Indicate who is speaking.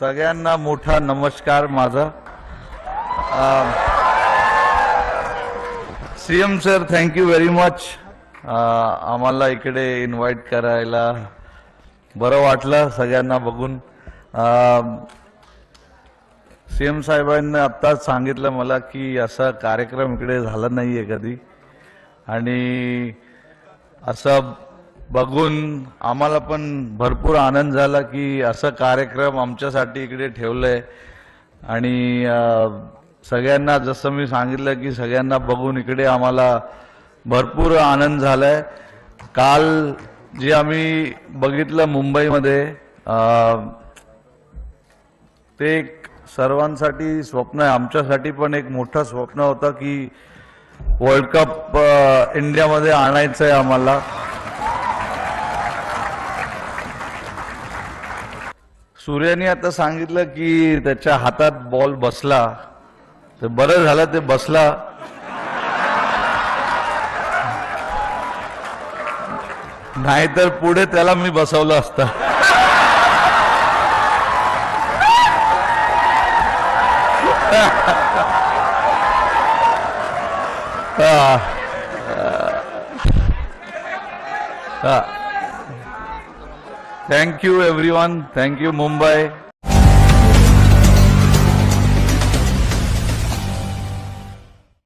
Speaker 1: सगळ्यांना मोठा नमस्कार माझा. C M sir thank you very much आम्हाला इकडे इन्व्हाइट करायला बरं वाटलं सगळ्यांना बघून. सी एम साहेबांनी आत्ताच सांगितलं मला की असा कार्यक्रम इकडे झाला नाही आहे कधी. आणि असं बघून आम्हाला पण भरपूर आनंद झाला की असं कार्यक्रम आमच्यासाठी इकडे ठेवलंय. आणि सगळ्यांना जसं मी सांगितलं की सगळ्यांना बघून इकडे आम्हाला भरपूर आनंद झालाय. काल जे आम्ही बघितलं मुंबईमध्ये ते एक सर्वांसाठी स्वप्न आहे. आमच्यासाठी पण एक मोठं स्वप्न होतं की वर्ल्ड कप इंडियामध्ये आणायचं आहे आम्हाला. सूर्याने आता सांगितलं की त्याच्या हातात बॉल बसला. तर बरं झालं ते बसला. नाहीतर पुढे त्याला मी बसवलं असतं. Thank Thank you everyone. Thank you Mumbai.